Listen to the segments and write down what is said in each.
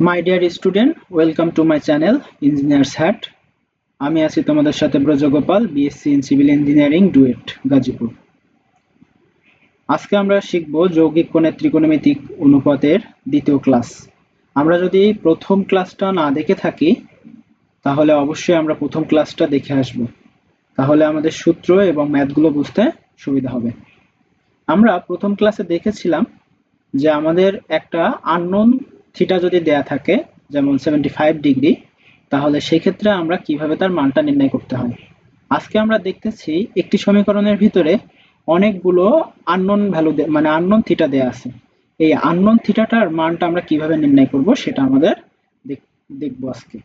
My dear student welcome to my channel engineers hat আমি আছি তোমাদের সাথে Brojogopal BSc in civil engineering DUET Gazipur. আজকে আমরা শিখব যৌগিক কোণের ত্রিকোণমিতিক অনুপাতের দ্বিতীয় ক্লাস আমরা যদি প্রথম ক্লাসটা না দেখে থাকি, তাহলে অবশ্যই আমরা প্রথম ক্লাসটা দেখে আসব। তাহলে আমাদের সূত্র এবং ম্যাথগুলো বুঝতে সুবিধা হবে। আমরা প্রথম ক্লাসে দেখেছিলাম যে আমাদের একটা আননোন থিটা যদি দেয়া থাকে, যেমন সেভেন্টি ফাইভ ডিগ্রি তাহলে সেক্ষেত্রে আমরা কীভাবে তার মানটা নির্ণয় করতে হয়? আজকে আমরা দেখতেছি একটি সমীকরণের ভিতরে অনেকগুলো আননোন ভ্যালু মানে আননোন থিটা দেয়া আছে। এই আননোন থিটাটার মানটা আমরা কীভাবে নির্ণয় করব সেটা আমাদের দেখব আজকে।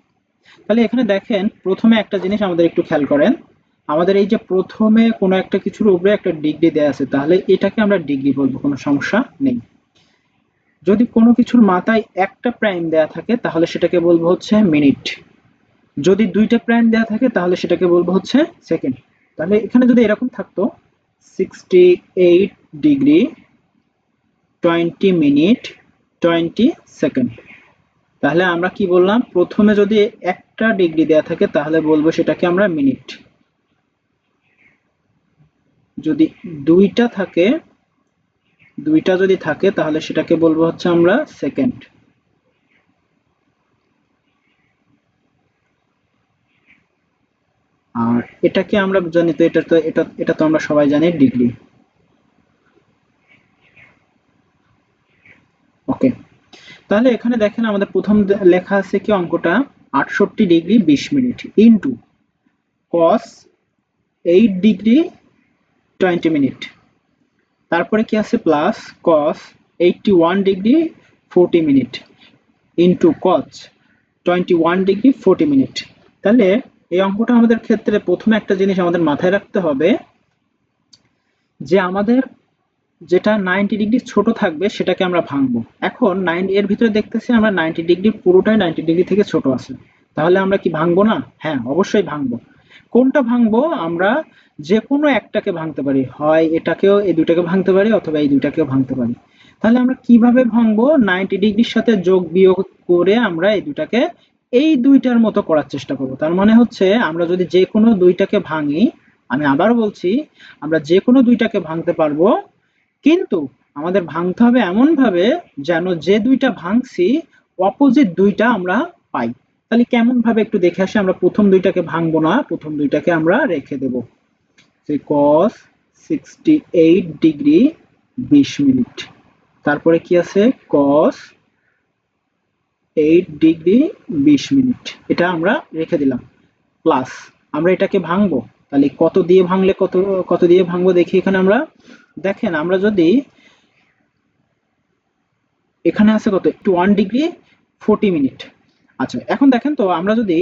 তাহলে এখানে দেখেন, প্রথমে একটা জিনিস আমাদের একটু খেয়াল করেন। আমাদের এই যে প্রথমে কোনো একটা কিছুর উপরে একটা ডিগ্রি দেয়া আছে, তাহলে এটাকে আমরা ডিগ্রি বলব, কোনো সমস্যা নেই। যদি কোনো কিছুর মাথায় একটা প্রাইম দেয়া থাকে, তাহলে সেটাকে বলব হচ্ছে মিনিট। যদি দুইটা প্রাইম দেয়া থাকে, তাহলে সেটাকে বলব হচ্ছে সেকেন্ড। তাহলে এখানে যদি এরকম থাকতো sixty eight degree twenty minute twenty second তাহলে আমরা কি বললাম? প্রথমে যদি একটা ডিগ্রি দেয়া থাকে, তাহলে বলব সেটাকে আমরা মিনিট। যদি দুইটা থাকে দুইটা যদি থাকে, তাহলে সেটাকে বলব হচ্ছে আমরা সেকেন্ড আর এটাকে আমরা জানি তো, এটা তো, এটা এটা তো আমরা সবাই জানি ডিগ্রি ওকে তাহলে এখানে দেখেন আমাদের প্রথম লেখা আছে কি অঙ্কটা? আটষট্টি ডিগ্রি বিশ minute into cos eight degree twenty minute তারপরে কি আছে plus cos eighty one degree forty minute into cos twenty one degree forty minute তাহলে এই অঙ্কটা আমাদের ক্ষেত্রে প্রথমে একটা জিনিস আমাদের মাথায় রাখতে হবে যে আমাদের যেটা নাইনটি ডিগ্রি ছোট থাকবে সেটাকে আমরা ভাঙবো। এখন নাইন এর ভিতরে দেখতেছি আমরা নাইনটি ডিগ্রি পুরোটাই নাইনটি ডিগ্রি থেকে ছোট আছে। তাহলে আমরা কি ভাঙবো না? হ্যাঁ অবশ্যই ভাঙবো। কোনটা ভাঙবো? আমরা যে কোনো একটাকে ভাঙতে পারি। হয় এটাকেও, এই দুটাকে ভাঙতে পারি অথবা এই দুটাকেও ভাঙতে পারি। তাহলে আমরা কীভাবে ভাঙবো? নাইনটি ডিগ্রির সাথে যোগ বিয়োগ করে আমরা এই দুটাকে এই দুইটার মতো করার চেষ্টা করব। তার মানে হচ্ছে আমরা যদি যে কোনো দুইটাকে ভাঙি, আমি আবার বলছি, আমরা যে কোনো দুইটাকে ভাঙতে পারব, কিন্তু আমাদের ভাঙতে হবে এমন ভাবে যেন যে দুইটা ভাঙছি অপোজিট দুইটা আমরা পাই। তাহলে কেমন ভাবে একটু দেখে আসি, আমরা প্রথম দুইটাকে ভাঙবো না, প্রথম দুইটাকে আমরা রেখে দেব। যে cos 68 ডিগ্রি 20 মিনিট তারপরে কি আছে? cos 8 ডিগ্রি 20 মিনিট এটা আমরা রেখে দিলাম। প্লাস আমরা এটাকে ভাঙবো। তাহলে কত দিয়ে ভাঙলে কত কত দিয়ে ভাঙবো দেখি এখানে আমরা। দেখেন, আমরা যদি এখানে আছে কত? একটু ওয়ান ডিগ্রি ফোরটি মিনিট আচ্ছা এখন দেখেন তো, আমরা যদি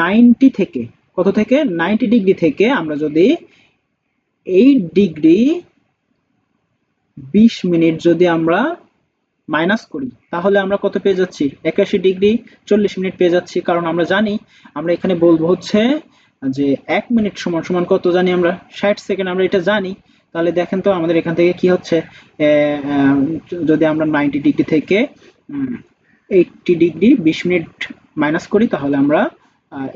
নাইনটি থেকে, কত থেকে? নাইনটি ডিগ্রি থেকে আমরা যদি এইট ডিগ্রি বিশ মিনিট যদি আমরা মাইনাস করি, তাহলে আমরা কত পেয়ে যাচ্ছি? একাশি ডিগ্রি চল্লিশ মিনিট পেয়ে যাচ্ছি। কারণ আমরা জানি, আমরা এখানে বলব হচ্ছে যে এক মিনিট সমান সমান কত জানি আমরা? ষাট সেকেন্ড আমরা এটা জানি। তাহলে দেখেন তো আমাদের এখান থেকে কি হচ্ছে? যদি আমরা নাইনটি ডিগ্রি থেকে এইটটি ডিগ্রি বিশ মিনিট মাইনাস করি, তাহলে আমরা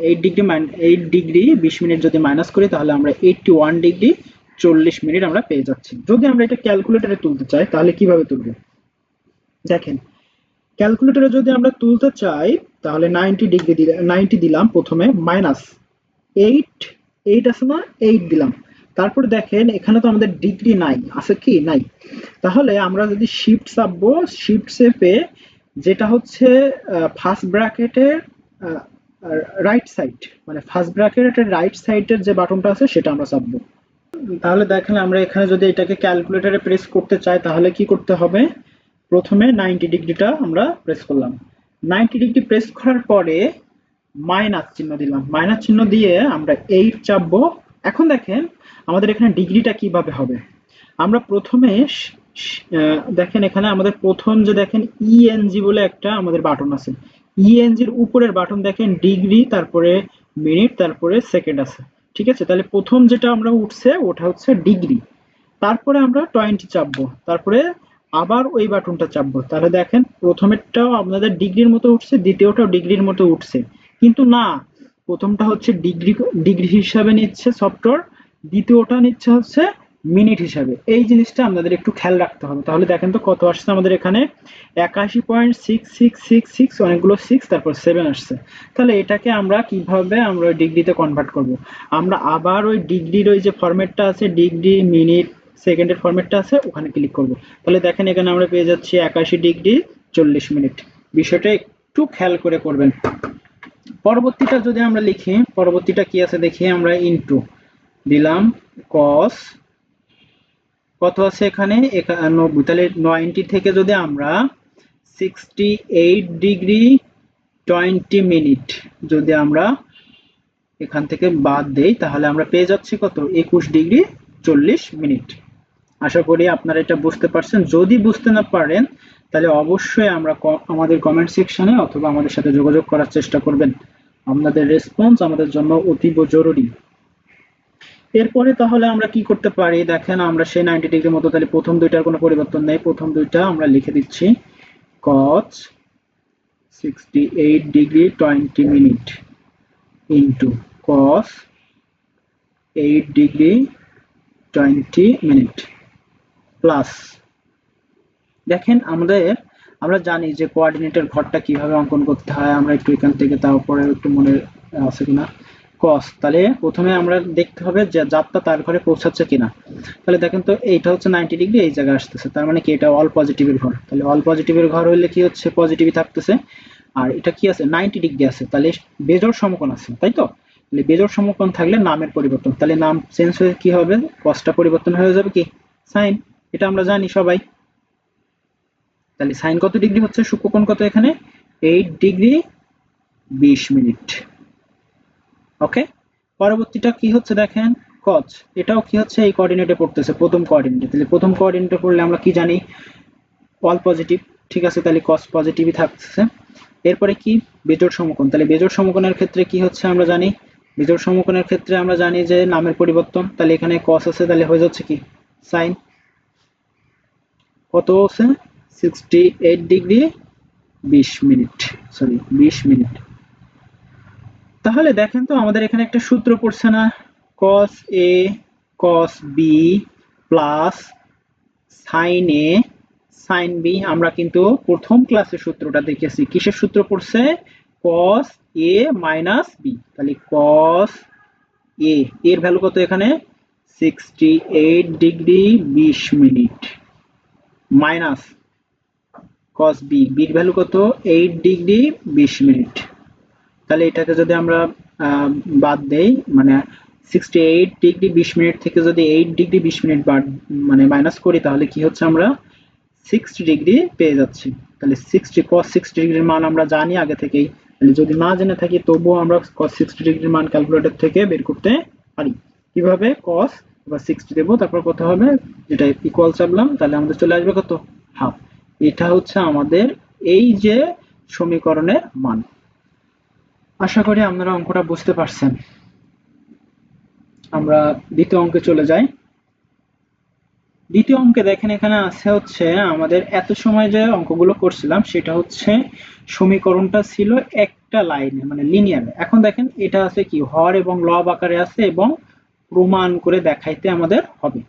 এইট ডিগ্রি এইট ডিগ্রি বিশ মিনিট যদি মাইনাস করি, তাহলে আমরা এইটটি ওয়ান ডিগ্রি চল্লিশ মিনিট আমরা পেয়ে যাচ্ছি। যদি আমরা এটা ক্যালকুলেটারে তুলতে চাই, তাহলে কীভাবে তুলবো? দেখেন ক্যালকুলেটরে যদি আমরা তুলতে চাই, তাহলে নাইনটি ডিগ্রি দিলে নাইনটি দিলাম প্রথমে মাইনাস এইট এইট আছে না এইট দিলাম। তারপর দেখেন, এখানে তো আমাদের ডিগ্রি নাই, আছে কি? নাই। তাহলে আমরা যদি শিফট চাপবো শিফট চেপে যেটা হচ্ছে ফার্স্ট ব্র্যাকেটের রাইট সাইড মানে ফার্স্ট ব্র্যাকেটের রাইট সাইডের যে বাটনটা আছে, সেটা আমরা চাপবো। তাহলে দেখেন, আমরা এখানে যদি এটাকে ক্যালকুলেটরে প্রেস করতে চাই, তাহলে কি করতে হবে? প্রথমে নাইনটি ডিগ্রিটা আমরা প্রেস করলাম। নাইনটি ডিগ্রি প্রেস করার পরে মাইনাস চিহ্ন দিলাম। মাইনাস চিহ্ন দিয়ে আমরা এইট চাপবো। এখন দেখেন, আমাদের এখানে ডিগ্রিটা কীভাবে হবে? আমরা প্রথমে দেখেন এখানে আমাদের প্রথম যে দেখেন ইএনজি বলে একটা আমাদের বাটন আছে। ইএনজির উপরের বাটন দেখেন, ডিগ্রি, তারপরে মিনিট, তারপরে সেকেন্ড আছে। ঠিক আছে? তাহলে প্রথম যেটা আমরা উঠছে, ওটা হচ্ছে ডিগ্রি। তারপরে আমরা টোয়েন্টি চাপবো। তারপরে আবার ওই বাটনটা চাপবো। তাহলে দেখেন, প্রথমেরটাও আপনাদের ডিগ্রির মতো উঠছে, দ্বিতীয়টাও ডিগ্রির মতো উঠছে। কিন্তু না, প্রথমটা হচ্ছে ডিগ্রি ডিগ্রি হিসাবে নিচ্ছে সফটওয়্যার, দ্বিতীয়টা নিচ্ছে হচ্ছে মিনিট হিসাবে। এই জিনিসটা আপনাদের একটু খেয়াল রাখতে হবে। তাহলে দেখেন তো কত আসছে আমাদের এখানে? একাশি point six six six six অনেকগুলো সিক্স তারপর সেভেন আসছে। তাহলে এটাকে আমরা কীভাবে আমরা ওই ডিগ্রিতে কনভার্ট করব? আমরা আবার ওই ডিগ্রির ওই যে ফরম্যাটটা আছে, ডিগ্রি, মিনিট, সেকেন্ডের ফরম্যাটটা আছে, ওখানে ক্লিক করব। তাহলে দেখেন এখানে আমরা পেয়ে যাচ্ছি একাশি ডিগ্রি, চল্লিশ মিনিট। বিষয়টা একটু খেয়াল করে করবেন। পরবর্তীটা যদি আমরা লিখি, পরবর্তীটা কি আছে দেখি? আমরা ইনটু দিলাম কস কত আছে এখানে? নব্বই তাহলে নয়নটি থেকে যদি আমরা sixty eight degree twenty minute যদি আমরা এখান থেকে বাদ দেই, তাহলে আমরা পেয়ে যাচ্ছি কত? একুশ ডিগ্রি চল্লিশ মিনিট আশা করি আপনারা এটা বুঝতে পারছেন। যদি বুঝতে না পারেন, তাহলে অবশ্যই আমরা আমাদের কমেন্ট সেকশনে অথবা আমাদের সাথে যোগাযোগ করার চেষ্টা করবেন। আপনাদের রেসপন্স আমাদের জন্য অতীব জরুরি। এরপরে তাহলে আমরা কি করতে পারি? দেখেন, আমরা সেই নাইনটি ডিগ্রি মতো তাহলে প্রথম দুইটার কোনো পরিবর্তন নেই। প্রথম দুইটা আমরা লিখে দিচ্ছি, cos sixty eight degree twenty minute into cos eight degree twenty minute plus দেখেন, আমাদের, আমরা জানি যে কোঅর্ডিনেটের ঘরটা কীভাবে অঙ্কন করতে হয়। আমরা একটু এখান থেকে তারপরে একটু মনে আছে কিনা? কস তাহলে প্রথমে আমরা দেখতে হবে যে যাত্রা তার ঘরে পৌঁছাচ্ছে কিনা। তাহলে দেখেন তো এইটা হচ্ছে নাইনটি ডিগ্রি এই জায়গায় আসতেছে। তার মানে কি এটা অল পজিটিভের ঘর। তাহলে অল পজিটিভের ঘর হইলে কি হচ্ছে? পজিটিভই থাকতেছে। আর এটা কি আছে? নাইনটি ডিগ্রি আছে। তাহলে বেজর সমকোণ আছে, তাই তো? তাহলে বেজোড় সমকোণ থাকলে নামের পরিবর্তন। তাহলে নাম চেঞ্জ হয়ে কি হবে? কসটা পরিবর্তন হয়ে যাবে কি? সাইন এটা আমরা জানি সবাই। তাহলে সাইন কত ডিগ্রি হচ্ছে? সূক্ষ্মকোণ কত এখানে? এইট ডিগ্রি বিশ মিনিট। ওকে পরবর্তীটা কি হচ্ছে দেখেন? কচ এটাও কি হচ্ছে? এই কোঅর্ডিনেটে পড়তেছে, প্রথম কোঅর্ডিনেটে তাহলে প্রথম কোঅর্ডিনেটে পড়লে আমরা কি জানি? অল পজিটিভ ঠিক আছে, তাহলে কস পজিটিভই থাকছে এরপরে কি? বেজোড় সমকোণ. তাহলে বেজোড় সমকোণের ক্ষেত্রে কি হচ্ছে আমরা জানি? বেজোড় সমকোণের ক্ষেত্রে আমরা জানি যে নামের পরিবর্তন। তাহলে এখানে কস আছে, তাহলে হয়ে যাচ্ছে কি? সাইন কত আছে সিক্সটি এইট ডিগ্রি বিশ মিনিট সরি বিশ মিনিট তাহলে দেখেন তো আমাদের এখানে একটা সূত্র পড়ছে না, cos a, cos b plus sin a, sin b, আমরা কিন্তু প্রথম ক্লাসে সূত্রটা দেখেছি। কিসের সূত্র পড়ছে? cos a মাইনাস b তাহলে cos a এর ভ্যালু কত এখানে? 68 degree 20 minute minus b b এর ভ্যালু কত? 8 ডিগ্রি 20 মিনিট তাহলে এটাকে যদি আমরা বাদ দেই মানে সিক্সটি এইট ডিগ্রি বিশ মিনিট থেকে যদি এইট ডিগ্রি বিশ মিনিট বাদ মানে মাইনাস করি, তাহলে কি হচ্ছে আমরা সিক্সটি ডিগ্রি পেয়ে যাচ্ছি। তাহলে সিক্সটি কস সিক্সটি ডিগ্রির মান আমরা জানি আগে থেকেই। তাহলে যদি না জেনে থাকি, তবুও আমরা কস সিক্সটি ডিগ্রির মান ক্যালকুলেটর থেকে বের করতে পারি। কীভাবে? কস এবার সিক্সটি দেবো, তারপর কত হবে? যেটা ইকুয়াল চাপলাম, তাহলে আমাদের চলে আসবে কত? হাফ এটা হচ্ছে আমাদের এই যে সমীকরণের মান। আশা করি আপনারা অঙ্কটা বুঝতে পারছেন। আমরা দ্বিতীয় অঙ্কে চলে যাই। দ্বিতীয় অঙ্কে দেখেন এখানে আছে হচ্ছে, আমাদের এত সময় যে অঙ্কগুলো করছিলাম, সেটা হচ্ছে সমীকরণটা ছিল একটা লাইনে মানে লিনিয়ার এখন দেখেন এটা আছে কি, হর এবং লব আকারে আছে এবং প্রমাণ করে দেখাইতে আমাদের হবে।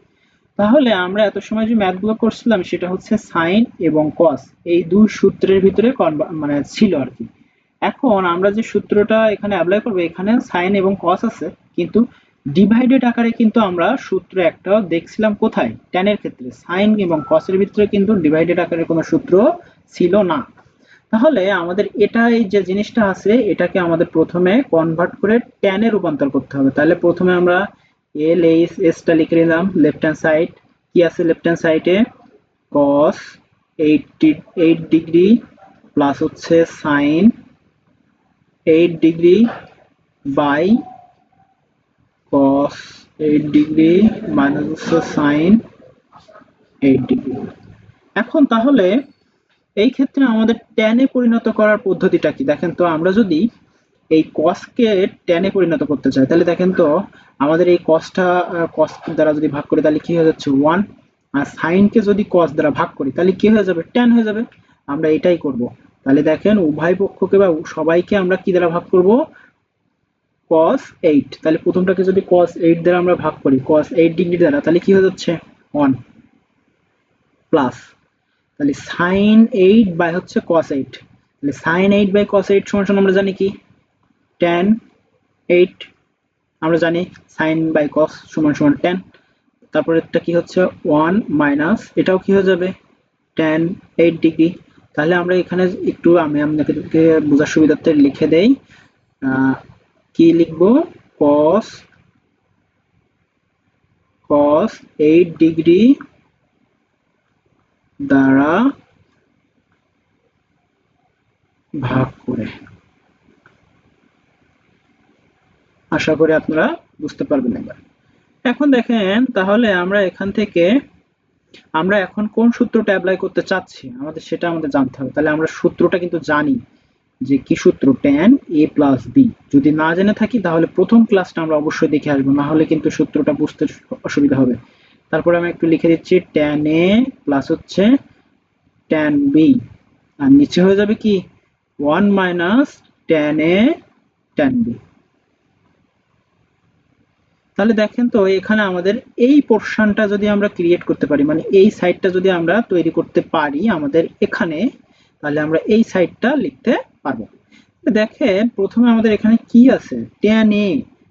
তাহলে আমরা এত সময় যে ম্যাথগুলো করছিলাম, সেটা হচ্ছে সাইন এবং কস এই দুই সূত্রের ভিতরে মানে ছিল আর কি। এখন আমরা যে সূত্রটা এখানে অ্যাপ্লাই করব, এখানে সাইন এবং কস আছে, কিন্তু ডিভাইডেড আকারে কিন্তু আমরা সূত্র একটা দেখছিলাম কোথায়? এর ক্ষেত্রে। সাইন এবং কসের ভিতরে কিন্তু ডিভাইডেড আকারে কোনো সূত্র ছিল না। তাহলে আমাদের এটা এই যে জিনিসটা আছে, এটাকে আমাদের প্রথমে কনভার্ট করে এ রূপান্তর করতে হবে। তাহলে প্রথমে আমরা এল এইচ এসটা লিখে নিলাম। লেফট হ্যান্ড সাইড কি আছে লেফট হ্যান্ড সাইডে এইটটি এইট ডিগ্রি প্লাস হচ্ছে sine eight degree by cos eight degree minus হচ্ছে সাইন এইট ডিগ্রি এখন তাহলে এই ক্ষেত্রে আমাদের ট্যানে পরিণত করার পদ্ধতিটা কি? দেখেন তো, আমরা যদি এই কসকে ট্যানে পরিণত করতে চাই, তাহলে দেখেন তো, আমাদের এই কসটা কস দ্বারা যদি ভাগ করি, তাহলে কি হয়ে যাচ্ছে ওয়ান আর সাইনকে যদি কস দ্বারা ভাগ করি, তাহলে কি হয়ে যাবে? ট্যান হয়ে যাবে। আমরা এটাই করব। তাহলে দেখেন উভয় পক্ষকে বা সবাইকে আমরা কি দ্বারা ভাগ করব? cos 8 তাহলে প্রথমটাকে যদি cos 8 দ্বারা আমরা ভাগ করি, cos 8 ডিগ্রি দ্বারা, তাহলে কি হয়ে যাচ্ছে? 1 প্লাস তাহলে sin 8 বাই হচ্ছে cos 8 তাহলে sin 8 বাই cos 8 সমান আমরা জানি কি? tan 8 আমরা জানি, sin বাই cos সমান সমান tan তারপরে এটা কি হচ্ছে? 1 মাইনাস এটাও কি হয়ে যাবে? tan 8 ডিগ্রি তাহলে আমরা এখানে একটু আমি আপনাদেরকে বোঝার সুবিধার্থে লিখে দেই। কি লিখব? cos cos 8 ডিগ্রি দ্বারা ভাগ করে। আশা করি আপনারা বুঝতে পারবেন এবার। এখন দেখেন, তাহলে আমরা এখান থেকে আমরা এখন কোন সূত্রটা অ্যাপ্লাই করতে চাচ্ছি? আমাদের সেটা আমাদের জানতে হবে। তাহলে আমরা সূত্রটা কিন্তু জানি যে কি সূত্র? tan a প্লাস বি যদি না জেনে থাকি, তাহলে প্রথম ক্লাসটা আমরা অবশ্যই দেখে আসব। না হলে কিন্তু সূত্রটা বুঝতে অসুবিধা হবে। তারপরে আমি একটু লিখে দিচ্ছি, tan a প্লাস হচ্ছে tan b আর নিচে হয়ে যাবে কি? 1 minus tan a, tan b তাহলে দেখেন তো এখানে আমাদের এই পোর্শনটা যদি আমরা ক্রিয়েট করতে পারি মানে এই সাইডটা যদি আমরা তৈরি করতে পারি আমাদের এখানে, তাহলে আমরা এই সাইডটা লিখতে পারব। দেখেন প্রথমে আমাদের এখানে কি আছে? tan এ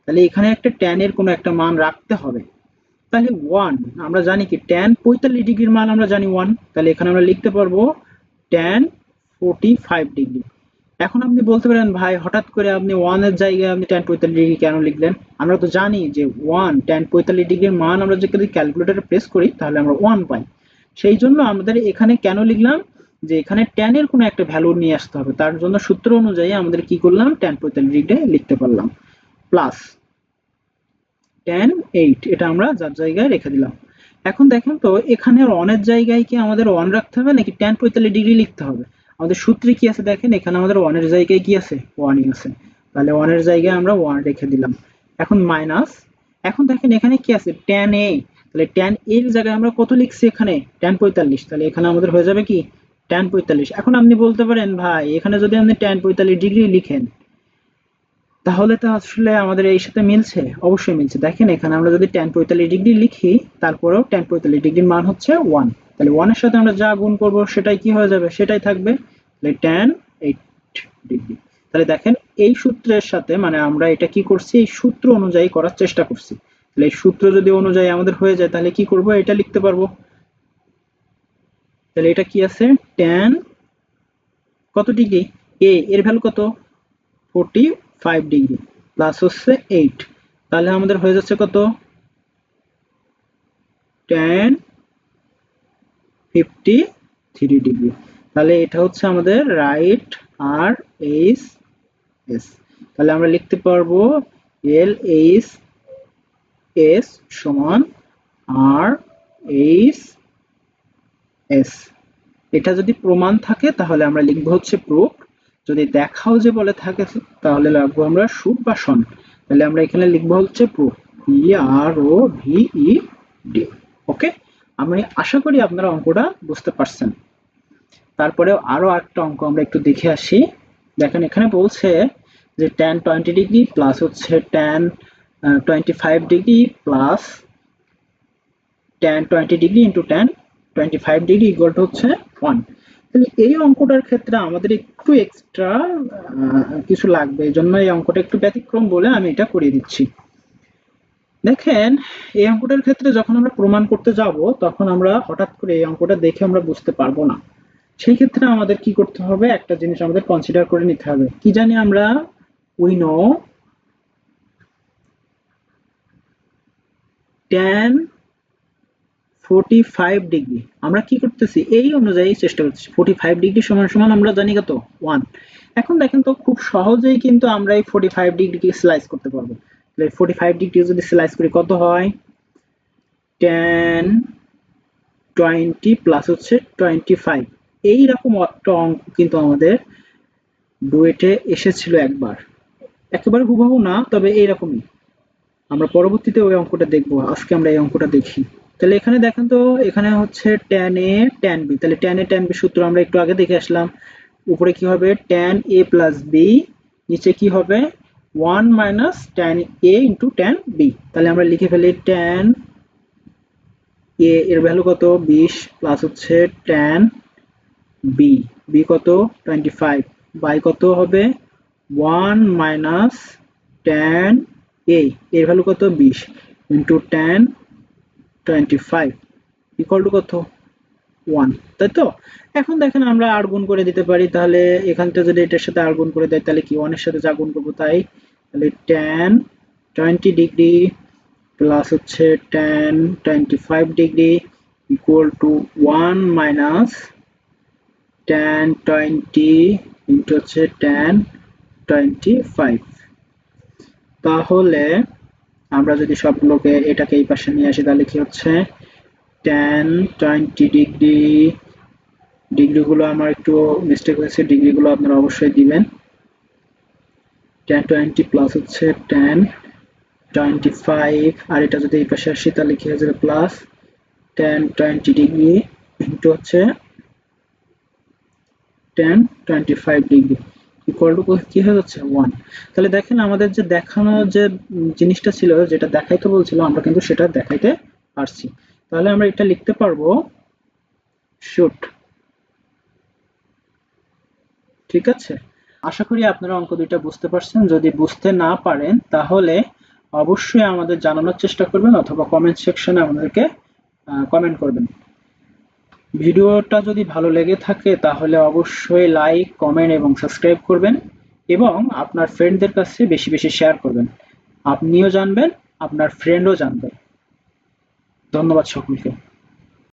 তাহলে এখানে একটা এর কোনো একটা মান রাখতে হবে। তাহলে ওয়ান আমরা জানি কি, tan 45 ডিগ্রির মান আমরা জানি ওয়ান তাহলে এখানে আমরা লিখতে পারব tan 45 ডিগ্রি এখন আপনি বলতে পারেন, ভাই, হঠাৎ করে আপনি 1 এর জায়গায় আপনি tan 45 ডিগ্রি কেন লিখলেন? আমরা তো জানি যে 1 tan 45 ডিগ্রির মান আমরা যদি ক্যালকুলেটরে প্রেস করি, তাহলে আমরা ওয়ান পাই। সেই জন্য আমাদের এখানে কেন লিখলাম? যে এখানে এর কোনো একটা ভ্যালু নিয়ে আসতে হবে। তার জন্য সূত্র অনুযায়ী আমাদের কি করলাম? tan 45 ডিগ্রি লিখতে পারলাম। প্লাস tan 8 এটা আমরা যার জায়গায় রেখে দিলাম। এখন দেখেন তো, এখানে অনের জায়গায় কি আমাদের অন রাখতে হবে নাকি tan 45 ডিগ্রি লিখতে হবে? আমাদের সূত্রে কি আছে দেখেন? এখানে আমাদের ওয়ানের জায়গায় কি আছে? ওয়ানই আছে। তাহলে ওয়ানের জায়গায় আমরা ওয়ান রেখে দিলাম। এখন মাইনাস এখন দেখেন এখানে কি আছে? tan a তাহলে a এর জায়গায় আমরা কত লিখছি এখানে? tan 45 তাহলে এখানে আমাদের হয়ে যাবে কি? tan 45 এখন আপনি বলতে পারেন, ভাই, এখানে যদি আপনি tan 45 ডিগ্রি লিখেন, তাহলে তো আসলে আমাদের এই সাথে মিলছে। অবশ্যই মিলছে। দেখেন এখানে আমরা যদি tan 45 ডিগ্রি লিখি, তারপরেও tan 45 ডিগ্রির মান হচ্ছে 1 তাহলে ওয়ানের সাথে আমরা যা গুণ করব সেটাই কি হয়ে যাবে? সেটাই থাকবে, তাহলে tan 8 ডিগ্রি তাহলে দেখেন, এই সূত্রের সাথে মানে আমরা এটা কি করছি? এই সূত্র অনুযায়ী করার চেষ্টা করছি। তাহলে এই সূত্র যদি অনুযায়ী আমাদের হয়ে যায়, তাহলে কি করব? এটা লিখতে পারব। তাহলে এটা কি আছে? tan কত ডিগ্রি? এ এর ভ্যালু কত? 45 ডিগ্রি প্লাস হচ্ছে এইট তাহলে আমাদের হয়ে যাচ্ছে কত? Tan 53 ডিগ্রি তাহলে এটা হচ্ছে আমাদের রাইট আর এইচ এস তাহলে আমরা লিখতে পারব এল এইচ এস সমান আর এইচ এস এটা যদি প্রমাণ থাকে, তাহলে আমরা লিখব হচ্ছে প্রুফ যদি দেখাও যে বলে থাকে, তাহলে লাগবো আমরা শুট বা শন তাহলে আমরা এখানে লিখব হচ্ছে proof P R O V E D okay আমি আশা করি আপনারা অঙ্কটা বুঝতে পারছেন। তারপরে আরও একটা অঙ্ক আমরা একটু দেখে আসি। দেখেন, এখানে বলছে যে tan 20 ডিগ্রি প্লাস হচ্ছে tan twenty five degree plus tan 20 degree into tan twenty five degree equal to হচ্ছে ওয়ান তাহলে এই অঙ্কটার ক্ষেত্রে আমাদের একটু এক্সট্রা কিছু লাগবে। এই জন্য এই অঙ্কটা একটু ব্যতিক্রম বলে আমি এটা করিয়ে দিচ্ছি। দেখেন, এই অঙ্কটার ক্ষেত্রে যখন আমরা প্রমাণ করতে যাব, তখন আমরা হঠাৎ করে এই অঙ্কটা দেখে আমরা বুঝতে পারব না। সেই ক্ষেত্রে আমাদের কি করতে হবে? একটা জিনিস আমাদের কনসিডার করে নিতে হবে। কি জানি আমরা? উই নো tan 45 ডিগ্রি আমরা কি করতেছি? এই অনুযায়ী চেষ্টা করতেছি 45 ডিগ্রি সমান সমান আমরা জানি কত? ওয়ান এখন দেখেন তো, খুব সহজেই কিন্তু আমরা এই 45 ডিগ্রিকে স্লাইস করতে পারব। তাহলে 45 ডিগ্রি যদি স্লাইস করি, কত হয়? tan 20 প্লাস হচ্ছে 25 এই রকম একটা অঙ্ক কিন্তু আমাদের ডুয়েটে এসেছিল একবার। একেবারে হুবহু না, তবে এইরকমই। আমরা পরবর্তীতে ওই অঙ্কটা দেখব, আজকে আমরা এই অঙ্কটা দেখি। তাহলে এখানে দেখেন তো, এখানে হচ্ছে ট্যান এ ট্যান বি তাহলে ট্যান এ ট্যান বি সূত্র আমরা একটু আগে দেখে আসলাম। উপরে কি হবে? ট্যান এ প্লাস বি নিচে কি হবে? One minus tan A into tan B তাহলে আমরা লিখে ফেলি ট্যান এ এর ভ্যালু কত? বিশ প্লাস হচ্ছে ট্যান বি বি কত? টোয়েন্টি ফাইভ বাই কত হবে? ওয়ান মাইনাস ট্যান এ এর ভ্যালু কত? বিশ into tan twenty five equal to কত? ওয়ান তাই তো? এখন দেখেন আমরা আর গুণ করে দিতে পারি, তাহলে এখান থেকে যদি এটার সাথে আর গুণ করে দেয়, তাহলে কি ওয়ানের সাথে যা গুণ করব তাই? তাহলে ট্যান টোয়েন্টি ডিগ্রি প্লাস হচ্ছে tan twenty five degree equal to one minus tan twenty into হচ্ছে টোয়েন্টি ফাইভ তাহলে আমরা যদি সবগুলোকে এটাকে এই পাশে নিয়ে আসি, তাহলে কি হচ্ছে? ট্যান টোয়েন্টি ডিগ্রি ডিগ্রিগুলো আমার একটু মিস্টেক হয়েছে ডিগ্রিগুলো আপনারা অবশ্যই দিবেন। ট্যান টোয়েন্টি প্লাস হচ্ছে ট্যান টোয়েন্টি ফাইভ আর এটা যদি এই পাশে আসি তাহলে কি হয়ে যাবে plus tan twenty degree into হচ্ছে tan twenty five degree equal to কি হয়ে যাচ্ছে? ওয়ান তাহলে দেখেন আমাদের যে দেখানো যে জিনিসটা ছিল, যেটা দেখাইতে বলছিল, আমরা কিন্তু সেটা দেখাইতে পারছি। তাহলে আমরা এটা লিখতে পারব শুট ঠিক আছে? আশা করি আপনারা অঙ্ক দুইটা বুঝতে পারছেন। যদি বুঝতে না পারেন, তাহলে অবশ্যই আমাদের জানানোর চেষ্টা করবেন অথবা কমেন্ট সেকশনে আমাদেরকে কমেন্ট করবেন। ভিডিওটা যদি ভালো লেগে থাকে, তাহলে অবশ্যই লাইক কমেন্ট এবং সাবস্ক্রাইব করবেন এবং আপনার ফ্রেন্ডদের কাছে বেশি বেশি শেয়ার করবেন। আপনিও জানবেন, আপনার ফ্রেন্ডও জানবে। ধন্যবাদ সকলকে।